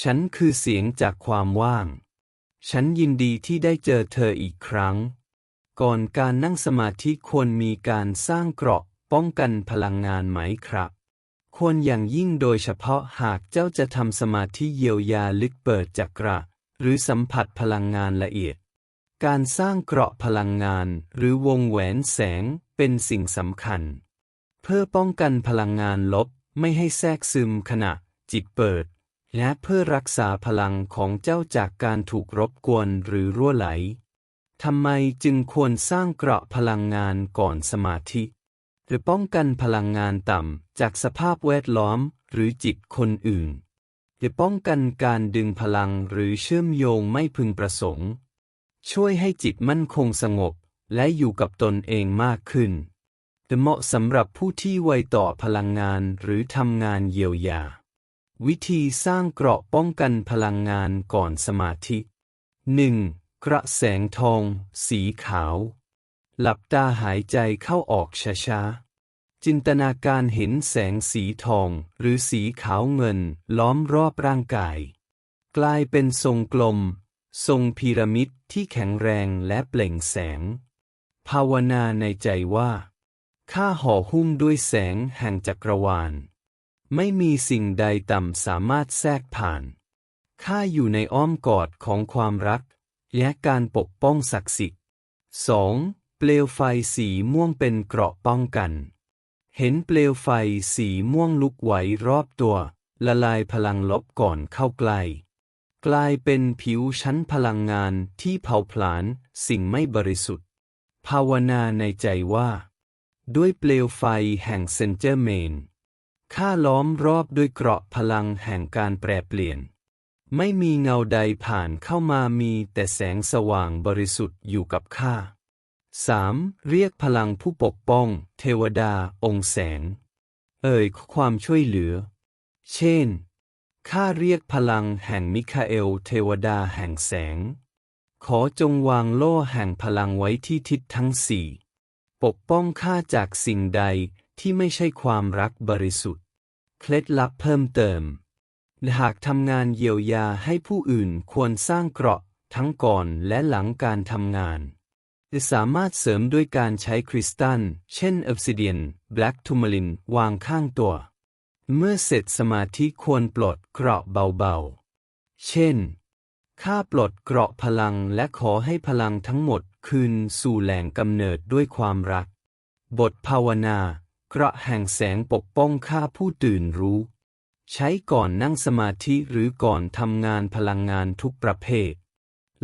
ฉันคือเสียงจากความว่าง ฉันยินดีที่ได้เจอเธออีกครั้ง ก่อนการนั่งสมาธิควรมีการสร้างเกราะป้องกันพลังงานไหมครับ ควรอย่างยิ่งโดยเฉพาะหากเจ้าจะทำสมาธิเยียวยาลึกเปิดจักระ หรือสัมผัสพลังงานละเอียด การสร้างเกราะพลังงานหรือวงแหวนแสงเป็นสิ่งสำคัญ เพื่อป้องกันพลังงานลบไม่ให้แทรกซึมขณะจิตเปิด และเพื่อรักษาพลังของเจ้าจากการถูกรบกวนหรือรั่วไหล ทำไมจึงควรสร้างเกราะพลังงานก่อนสมาธิ หรือป้องกันพลังงานต่ำจากสภาพแวดล้อมหรือจิตคนอื่น หรือป้องกันการดึงพลังหรือเชื่อมโยงไม่พึงประสงค์ ช่วยให้จิตมั่นคงสงบและอยู่กับตนเองมากขึ้นแต่เหมาะสำหรับผู้ที่ไวต่อพลังงานหรือทำงานเยียวยา วิธีสร้างเกราะป้องกันพลังงานก่อนสมาธิ 1. กระแสงทอง สีขาว หลับตาหายใจเข้าออกช้าๆ จินตนาการเห็นแสงสีทองหรือสีขาวเงินล้อมรอบร่างกาย กลายเป็นทรงกลม ทรงพีระมิดที่แข็งแรงและเปล่งแสง ภาวนาในใจว่าข้าห่อหุ้มด้วยแสงแห่งจักรวาล ไม่มีสิ่งใดต่ำสามารถแทรกผ่าน ข้าอยู่ในอ้อมกอดของความรัก และการปกป้องศักดิ์สิทธิ์ 2. เปลวไฟสีม่วงเป็นเกราะป้องกัน เห็นเปลวไฟสีม่วงลุกไหวรอบตัว ละลายพลังลบก่อนเข้าใกล้กลายเป็นผิวชั้นพลังงานที่เผาผลาญสิ่งไม่บริสุทธิ์ ภาวนาในใจว่า ด้วยเปลวไฟแห่งเซนเจอร์เมน ข้าล้อมรอบด้วยเกราะพลังแห่งการแปรเปลี่ยน ไม่มีเงาใดผ่านเข้ามามีแต่แสงสว่างบริสุทธิ์อยู่กับข้า 3. เรียกพลังผู้ปกป้อง เทวดา องค์แสง เอ่ยความช่วยเหลือ เช่น ข้าเรียกพลังแห่งมิคาเอล เทวดาแห่งแสง ขอจงวางโล่แห่งพลังไว้ที่ทิศทั้งสี่ ปกป้องข้าจากสิ่งใด ที่ไม่ใช่ความรักบริสุทธิ์ เคล็ดลับเพิ่มเติม หากทำงานเยียวยาให้ผู้อื่นควรสร้างเกราะทั้งก่อนและหลังการทำงาน สามารถเสริมด้วยการใช้คริสตัล เช่นอ b ซิเดียนแบล็กทูมาลิน วางข้างตัว เมื่อเสร็จสมาธิควรปลดเกราะเบาๆ เช่น ข้าปลดเกราะพลังและขอให้พลังทั้งหมดคืนสู่แหล่งกำเนิดด้วยความรัก บทภาวนา กระแห่งแสงปกป้องข้าผู้ตื่นรู้ ใช้ก่อนนั่งสมาธิหรือก่อนทำงานพลังงานทุกประเภท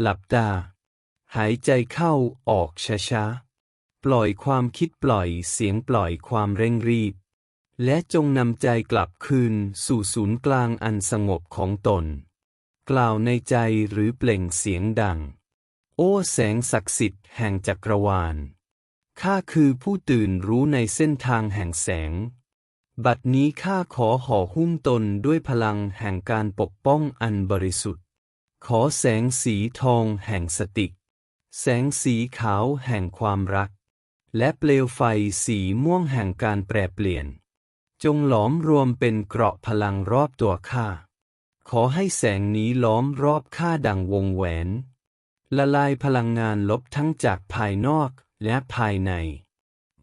หลับตา หายใจเข้าออกช้าๆ ปล่อยความคิดปล่อยเสียงปล่อยความเร่งรีบ และจงนำใจกลับคืนสู่ศูนย์กลางอันสงบของตน กล่าวในใจหรือเปล่งเสียงดัง โอ้แสงศักดิ์สิทธิ์แห่งจักรวาล ข้าคือผู้ตื่นรู้ในเส้นทางแห่งแสง บัดนี้ข้าขอห่อหุ้มตนด้วยพลังแห่งการปกป้องอันบริสุทธิ์ ขอแสงสีทองแห่งสติ แสงสีขาวแห่งความรัก และเปลวไฟสีม่วงแห่งการแปรเปลี่ยน จงหลอมรวมเป็นเกราะพลังรอบตัวข้า ขอให้แสงนี้ล้อมรอบข้าดังวงแหวน ละลายพลังงานลบทั้งจากภายนอก และภายใน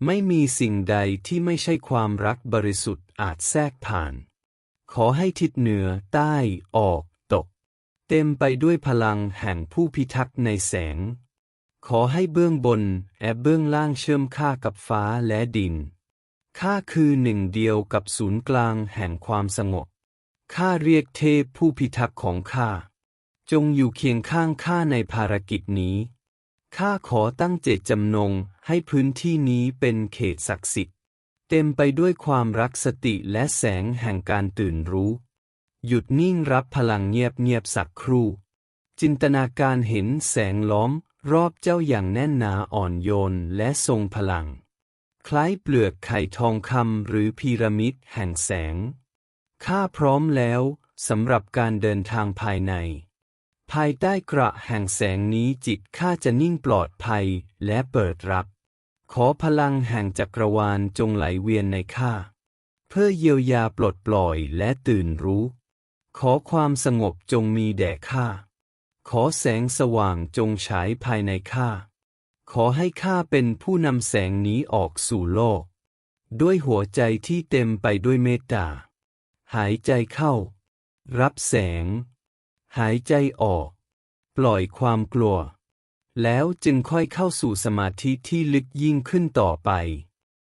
ไม่มีสิ่งใดที่ไม่ใช่ความรักบริสุทธิ์อาจแทรกผ่าน ขอให้ทิศเหนือใต้ออกตก เต็มไปด้วยพลังแห่งผู้พิทักษ์ในแสง ขอให้เบื้องบนแอบเบื้องล่างเชื่อมข้ากับฟ้าและดินข้าคือหนึ่งเดียวกับศูนย์กลางแห่งความสงบข้าเรียกเทพผู้พิทักษ์ของข้า จงอยู่เคียงข้างข้าในภารกิจนี้ ข้าขอตั้งเจตจำนงให้พื้นที่นี้เป็นเขตศักดิ์สิทธิ์ เต็มไปด้วยความรักสติและแสงแห่งการตื่นรู้ หยุดนิ่งรับพลังเงียบเงียบสักครู่ จินตนาการเห็นแสงล้อมรอบเจ้าอย่างแน่นหนาอ่อนโยนและทรงพลัง คล้ายเปลือกไข่ทองคำหรือพีระมิดแห่งแสง ข้าพร้อมแล้วสำหรับการเดินทางภายใน ภายใต้กระแห่งแสงนี้จิตข้าจะนิ่งปลอดภัยและเปิดรับ ขอพลังแห่งจักรวาลจงไหลเวียนในข้า เพื่อเยียวยาปลดปล่อยและตื่นรู้ ขอความสงบจงมีแด่ข้า ขอแสงสว่างจงฉายภายในข้า ขอให้ข้าเป็นผู้นำแสงนี้ออกสู่โลก ด้วยหัวใจที่เต็มไปด้วยเมตตา หายใจเข้า รับแสง หายใจออก ปล่อยความกลัว แล้วจึงค่อยเข้าสู่สมาธิที่ลึกยิ่งขึ้นต่อไป